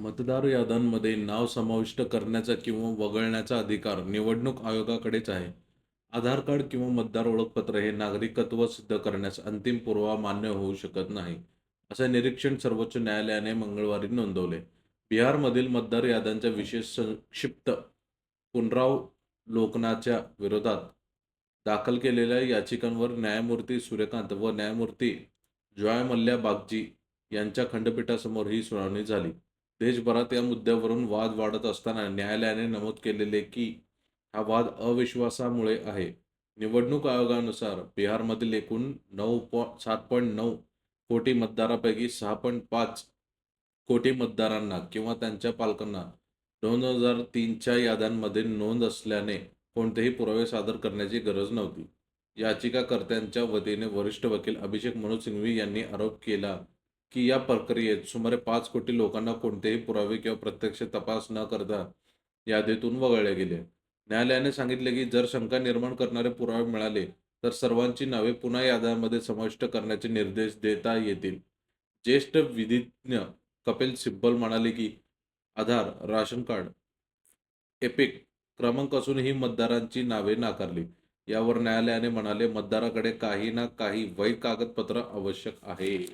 मतदार याद्यांमध्ये नाव समाविष्ट करण्याचा किंवा वगळण्याचा अधिकार निवडणूक आयोगाकडेच आहे. आधार कार्ड किंवा मतदार ओळखपत्र हे नागरिकत्व सिद्ध करण्यास अंतिम पुरावा मान्य होऊ शकत नाही, असे निरीक्षण सर्वोच्च न्यायालयाने मंगळवारी नोंदवले. बिहारमधील मतदार याद्यांच्या विशेष संक्षिप्त पुनरावलोकनाच्या विरोधात दाखल केलेल्या याचिकांवर न्यायमूर्ती सूर्यकांत व न्यायमूर्ती जॉय मल्ल्या बागजी यांच्या खंडपीठासमोर ही सुनावणी झाली. देशभरात या मुद्द्यावरून वाद वाढत असताना न्यायालयाने नमूद केलेले की हा वाद अविश्वासामुळे आहे. निवडणूक आयोगानुसार बिहारमधील एकूण नऊ सात पॉईंट नऊ कोटी मतदारांपैकी सहा पॉईंट पाच कोटी मतदारांना किंवा त्यांच्या पालकांना दोन हजार तीनच्या याद्यांमध्ये नोंद असल्याने कोणतेही पुरावे सादर करण्याची गरज नव्हती. याचिकाकर्त्यांच्या वतीने वरिष्ठ वकील अभिषेक मनू सिंघवी यांनी आरोप केला की या प्रक्रियेत सुमारे पाच कोटी लोकांना कोणतेही पुरावे किंवा प्रत्यक्ष तपास न करता यादीतून वगळले गेले. न्यायालयाने सांगितले की जर शंका निर्माण करणारे पुरावे मिळाले तर सर्वांची नावे पुन्हा याद्यांमध्ये समाविष्ट करण्याचे निर्देश देता येतील. ज्येष्ठ विधिज्ञ कपिल सिब्बल म्हणाले की आधार, राशन कार्ड, एपिक क्रमांक असूनही मतदारांची नावे नाकारली. यावर न्यायालयाने म्हणाले, मतदाराकडे काही ना काही वैध कागदपत्र आवश्यक आहे.